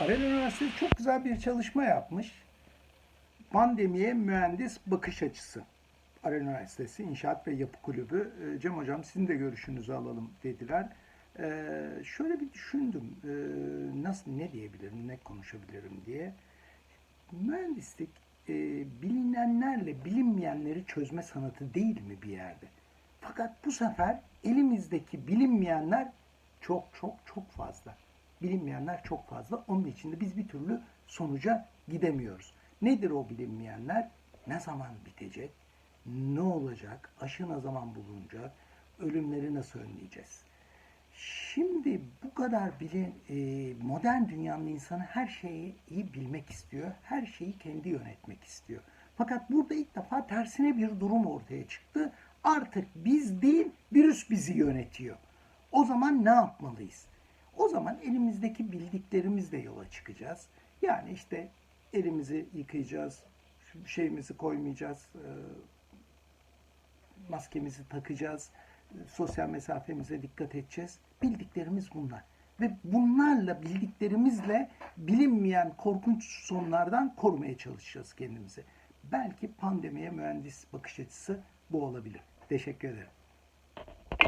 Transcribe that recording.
Arel Üniversitesi çok güzel bir çalışma yapmış. Pandemiye mühendis bakış açısı. Arel Üniversitesi İnşaat ve Yapı Kulübü. Ee, Cem Hocam sizin de görüşünüzü alalım dediler. Ee, şöyle bir düşündüm. Ee, nasıl ne diyebilirim, ne konuşabilirim diye. Mühendislik e, bilinenlerle bilinmeyenleri çözme sanatı değil mi bir yerde? Fakat bu sefer elimizdeki bilinmeyenler çok çok çok fazla. Bilinmeyenler çok fazla. Onun için de biz bir türlü sonuca gidemiyoruz. Nedir o bilinmeyenler? Ne zaman bitecek? Ne olacak? Aşı ne zaman bulunacak? Ölümleri nasıl önleyeceğiz? Şimdi bu kadar bilin, e, modern dünyanın insanı her şeyi iyi bilmek istiyor. Her şeyi kendi yönetmek istiyor. Fakat burada ilk defa tersine bir durum ortaya çıktı. Artık biz değil, virüs bizi yönetiyor. O zaman ne yapmalıyız? O zaman elimizdeki bildiklerimizle yola çıkacağız. Yani işte elimizi yıkayacağız, şeyimizi koymayacağız, e, maskemizi takacağız, sosyal mesafemize dikkat edeceğiz. Bildiklerimiz bunlar. Ve bunlarla, bildiklerimizle bilinmeyen korkunç sonlardan korumaya çalışacağız kendimizi. Belki pandemiye mühendis bakış açısı bu olabilir. Teşekkür ederim.